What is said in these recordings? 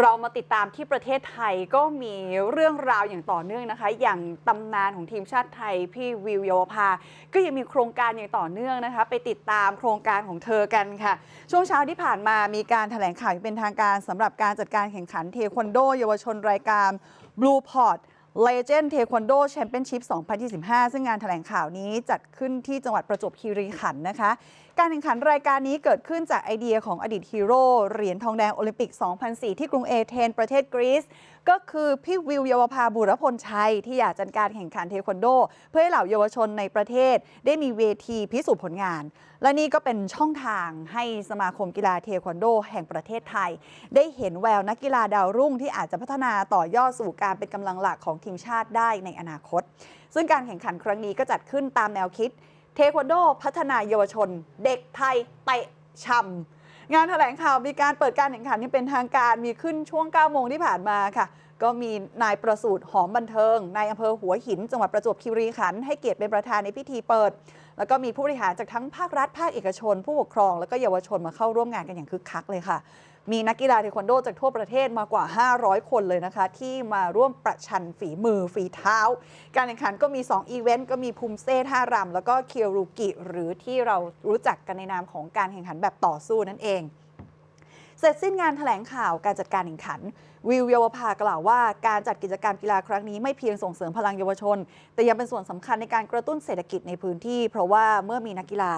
เรามาติดตามที่ประเทศไทยก็มีเรื่องราวอย่างต่อเนื่องนะคะ อย่างตำนานของทีมชาติไทยพี่วิวเยาวภา ก็ยังมีโครงการอย่างต่อเนื่องนะคะ ไปติดตามโครงการของเธอกันค่ะ ช่วงเช้าที่ผ่านมามีการแถลงข่าวอย่างเป็นทางการสำหรับการจัดการแข่งขันเทควันโด เยาวชนรายการ Blue Port Legend Taekwondo Championship 2025 ซึ่งงานแถลงข่าวนี้จัดขึ้นที่จังหวัดประจวบคีรีขันธ์นะคะ การแข่งขันรายการนี้เกิดขึ้นจากไอเดียของอดีตฮีโร่เหรียญทองแดงโอลิมปิก 2004 ที่กรุงเอเธนประเทศกรีซก็คือพี่วิวเยาวภาบุรพลชัย ที่อยากจัดการแข่งขันเทควันโด เพื่อให้เหล่าเยาวชนในประเทศ ได้มีเวทีพิสูจน์ผลงาน และนี่ก็เป็นช่องทางให้สมาคมกีฬาเทควันโด แห่งประเทศไทย ได้เห็นแววนักกีฬาดาวรุ่งที่อาจจะพัฒนาต่อยอดสู่การเป็นกำลังหลักของทีมชาติได้ในอนาคต ซึ่งการแข่งขันครั้งนี้ก็จัดขึ้นตามแนวคิด เทควันโดพัฒนาเยาวชน เด็กไทยเตะช่ำงานแถลงข่าวมีการเปิดการแข่งขันที่เป็นทางการมีขึ้นช่วง 9 โมงที่ผ่านมาค่ะ ก็มีนายประสูตรหอมบันเทิงนายอำเภอหัวหิน จังหวัดประจวบคีรีขันธ์ให้เกียรติเป็นประธานในพิธีเปิด แล้วก็มีผู้บริหารจากทั้งภาครัฐ ภาคเอกชน ผู้ปกครอง แล้วก็เยาวชนมาเข้าร่วมงานกันอย่างคึกคักเลยค่ะ มีนักกีฬาเทควันโดจากทั่วประเทศมากว่า 500 คนเลยนะคะ ที่มาร่วมประชันฝีมือฝีเท้า การแข่งขันก็มี 2 อีเวนต์ ก็มีภูมิเซ่ท่ารำแล้วก็เคียวรุกิ หรือที่เรารู้จักกันในนามของการแข่งขันแบบต่อสู้นั่นเอง เสร็จสิ้นงานแถลงข่าวการจัดการแข่งขัน วิวเยาวภากล่าวว่าการจัดกิจกรรมกีฬาครั้งนี้ไม่เพียงส่งเสริมพลังเยาวชน แต่ยังเป็นส่วนสำคัญในการกระตุ้นเศรษฐกิจในพื้นที่ เพราะว่าเมื่อมีนักกีฬา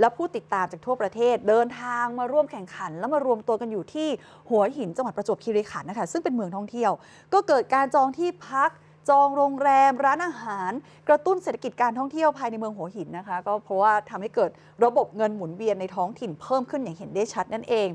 และผู้ติดตามจากทั่วประเทศเดินทางมาร่วมแข่งขัน แล้วมารวมตัวกันอยู่ที่หัวหินจังหวัดประจวบคีรีขันธ์นะคะซึ่งเป็นเมืองท่องเที่ยว ก็เกิดการจองที่พัก จองโรงแรมร้านอาหาร กระตุ้นเศรษฐกิจการท่องเที่ยวภายในเมืองหัวหินนะคะ ก็เพราะว่าทำให้เกิดระบบเงินหมุนเวียนในท้องถิ่นเพิ่มขึ้นอย่างเห็นได้ชัดนั่นเอง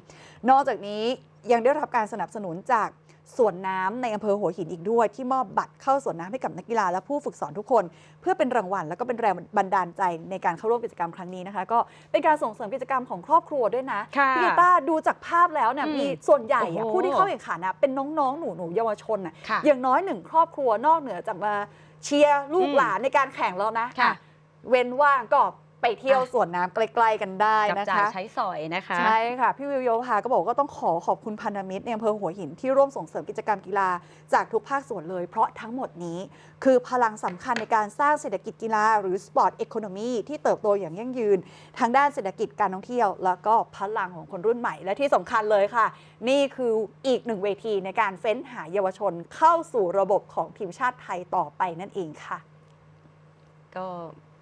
นอกจากนี้ยังได้รับการสนับสนุนจาก สวนน้ำในอำเภอหัวหินอีกด้วย ที่มอบบัตรเข้าสวนน้ำให้กับนักกีฬาและผู้ฝึกสอนทุกคน เพื่อเป็นรางวัล แล้วก็เป็นแรงบันดาลใจในการเข้าร่วมกิจกรรมครั้งนี้นะคะ ก็เป็นการส่งเสริมกิจกรรมของครอบครัวด้วยนะค่ะพี่กีต้าดูจากภาพแล้วเนี่ยอืมมีส่วนใหญ่อะโอ้โหผู้ที่เข้าแข่งขันนะเป็นน้องๆหนูหนูๆเยาวชนน่ะค่ะอย่างน้อยหนึ่งครอบครัวนอกเหนือจากมาเชียร์ลูกอืมหลานในการแข่งแล้วนะค่ะเว้นว่างก็ ไปเที่ยวอะสวนน้ำใกล้ๆกันได้จับนะจ่ายคะ ใช้สอยนะคะ ใช่ค่ะ พี่วิวโยภาก็บอกว่าก็ต้องขอขอบคุณพันธมิตรในอำเภอหัวหินที่ร่วมส่งเสริมกิจกรรมกีฬาจากทุกภาคส่วนเลย เพราะทั้งหมดนี้คือพลังสำคัญในการสร้างเศรษฐกิจกีฬาหรือสปอร์ตเอ o โนมีที่เติบโตอย่างยั่งยืน ทางด้านเศรษฐกิจการท่องเที่ยว แล้วก็พลังของคนรุ่นใหม่ และที่สำคัญเลยค่ะ นี่คืออีกหนึ่งเวทีในการเฟ้นหาเยาวชนเข้าสู่ระบบของทีมชาติไทยต่อไปนั่นเองค่ะ ก็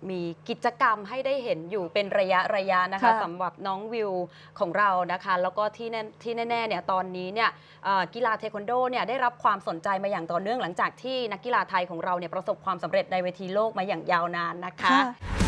มีกิจกรรมให้ได้เห็นอยู่เป็นระยะระยะนะคะค่ะสำหรับน้องวิวของเรานะคะ แล้วก็ที่แน่ที่แน่ๆเนี่ยตอนนี้เนี่ยเอ่อกีฬาเทควันโดเนี่ยได้รับความสนใจมาอย่างต่อเนื่องหลังจากที่นักกีฬาไทยของเราเนี่ยประสบความสำเร็จในเวทีโลกมาอย่างยาวนานนะคะ ค่ะ